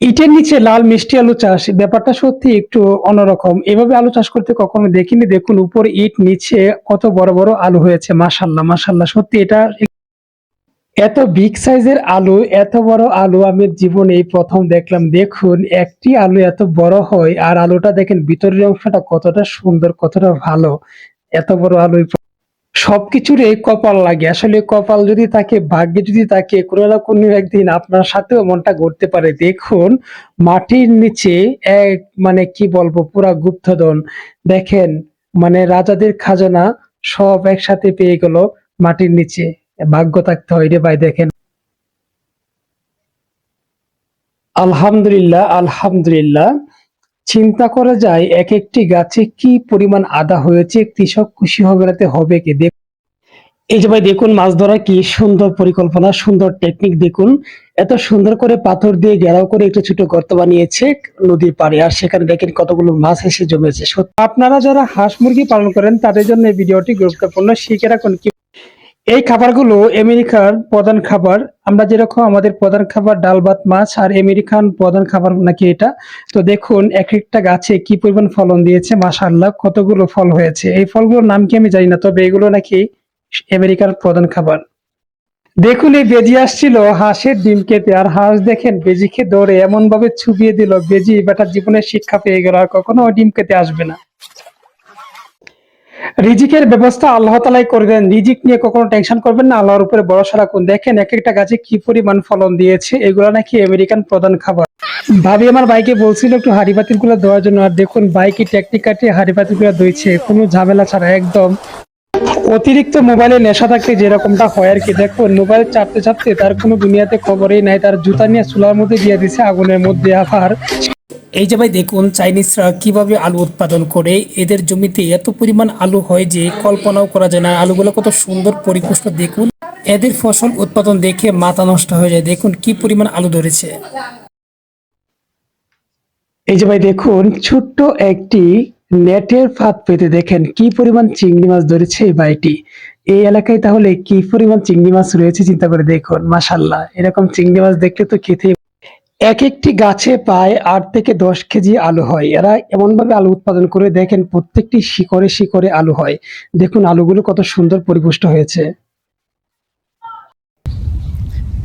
ইটের নিচে লাল মিষ্টি আলু চাষ ব্যাপারটা সত্যি একটু অন্যরকম। এভাবে আলু চাষ করতে কখনো দেখিনি। দেখুন, উপরে ইট, নিচে কত বড় বড় আলু হয়েছে মাশাল্লাহ মাশাল্লাহ সত্যি এটা এত বিগ সাইজের আলু, এত বড় আলু, আমি জীবনে প্রথম দেখলাম। দেখুন, একটি আলু এত বড় হয়, আর আলুটা দেখেন, ভিতরের অংশটা কতটা সুন্দর, কতটা ভালো। এত বড় আলু সবকিছুর এই কপাল লাগে। আসলে কপাল যদি থাকে, ভাগ্যে যদি থাকে, কোনো না কোনো একদিন আপনার সাথেও মনটা ঘুরতে পারে। দেখুন, মাটির নিচে এক মানে কি বলব, পুরা গুপ্তধন। দেখেন মানে রাজাদের খাজানা সব একসাথে পেয়ে গেল মাটির নিচে। ভাগ্য থাকতে হয় রে ভাই, দেখেন। আলহামদুলিল্লাহ আলহামদুলিল্লাহ। চিন্তা করা যায় এক একটি গাছে কি পরিমাণ আদা হয়েছে? কৃষক খুশি হবে নাতে হবে কি? দেখ এই যে ভাই, দেখুন, মাছ ধরা কি সুন্দর পরিকল্পনা, সুন্দর টেকনিক দেখুন। এত সুন্দর করে পাথর দিয়ে ঘেরাও করে একটু ছোট গর্ত বানিয়েছে নদীর পাড়ে। আর সেখানে দেখেন কতগুলো মাছ এসে জমেছে। আপনারা যারা হাঁস মুরগি পালন করেন, তাদের জন্য এই ভিডিওটি গুরুত্বপূর্ণ। শিখে রাখুন কি এই খাবারগুলো আমেরিকার প্রধান খাবার। আমরা যেরকম আমাদের প্রধান খাবার ডাল, ভাত, মাছ, আর আমেরিকান প্রধান খাবার নাকি এটা? তো দেখুন, এক একটা গাছে কি পরিমাণ ফলন দিয়েছে, মাশাআল্লাহ, কতগুলো ফল হয়েছে। এই ফলগুলোর নাম কি আমি জানি না, তবে এগুলো নাকি আমেরিকার প্রধান খাবার। দেখুন, এই বেজি আসছিল, হাঁসের ডিম খেতে। আর হাঁস দেখেন, বেজিকে ধরে এমন ভাবে ছুবিয়ে দিল। বেজি বেটার জীবনের শিক্ষা পেয়ে গেল, আর কখনো ডিম খেতে আসবে না। রিজিকের ব্যবস্থা আল্লাহ তালাই করে দেন রিজিক নিয়ে কখনো টেনশন করবেন না, আল্লাহর উপরে ভরসা রাখুন। দেখেন এক একটা গাছে কি পরিমাণ ফলন দিয়েছে, এগুলো নাকি আমেরিকান প্রধান খাবার। ভাবি আমার বাইকে বলছিল একটু হাড়ি পাতিলগুলো দেওয়ার জন্য, আর দেখুন বাইকে টেকনিক কাটিয়ে হাড়ি পাতিলগুলো ধুইছে, কোনো ঝামেলা ছাড়া, একদম। অতিরিক্ত মোবাইলে নেশা থাকলে যেরকমটা হয় আর কি, দেখুন মোবাইল চাপতে চাপতে তার কোনো দুনিয়াতে খবরই নাই, তার জুতা নিয়ে চুলার মধ্যে দিয়ে দিছে আগুনের মধ্যে আবার। এই যে ভাই দেখুন, চাইনিজরা কীভাবে আলু উৎপাদন করে, এদের জমিতে এত পরিমাণ আলু হয় যে কল্পনাও করা যায় না। আলুগুলো কত সুন্দর পরিপুষ্ট, দেখুন। এদের ফসল উৎপাদন দেখে মাথা নষ্ট হয়ে যায়। দেখুন কি পরিমাণ আলু ধরেছে। এই যে ভাই দেখুন, ছোট্ট একটি নেটের ফাঁদ পেতে দেখেন কি পরিমাণ চিংড়ি মাছ ধরেছে এই ভাইটি। এই এলাকায় তাহলে কি পরিমাণ চিংড়ি মাছ রয়েছে চিন্তা করে দেখুন মাশাল্লাহ এরকম চিংড়ি মাছ দেখলে তো খেতে এক একটি গাছে প্রায় আট থেকে দশ কেজি আলু হয়। এরা এমন ভাবে আলু উৎপাদন করে দেখেন প্রত্যেকটি শিকড়ে শিকড়ে আলু হয়। দেখুন আলুগুলো কত সুন্দর পরিপুষ্ট হয়েছে।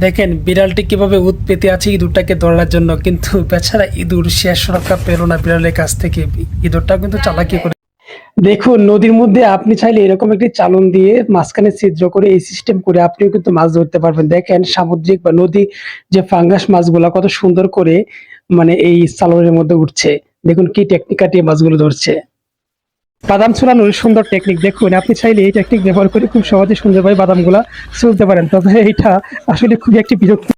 দেখেন বিড়ালটি কীভাবে উৎ পেতে আছে ইঁদুরটাকে ধরার জন্য। কিন্তু বেচারা ইঁদুর শেষ রক্ষা পেল না বিড়ালের কাছ থেকে। ইঁদুরটা কিন্তু চালাকি করে দেখুন, নদীর মধ্যে আপনি চাইলে এরকম একটি চালন দিয়ে মাঝখানে ছিদ্র করে এই সিস্টেম করে আপনিও কিন্তু মাছ ধরতে পারবেন। দেখেন, সামুদ্রিক বা নদী যে ফাঙ্গাস মাছগুলা কত সুন্দর করে মানে এই চালনের মধ্যে উঠছে। দেখুন, কি টেকনিক কাটিয়ে মাছগুলো ধরছে। বাদাম ছুলানোর সুন্দর টেকনিক দেখুন, আপনি চাইলে এই টেকনিক ব্যবহার করে খুব সহজে সুন্দরভাবে বাদামগুলা চলতে পারেন। তবে এটা আসলে খুবই একটি বিরক্তি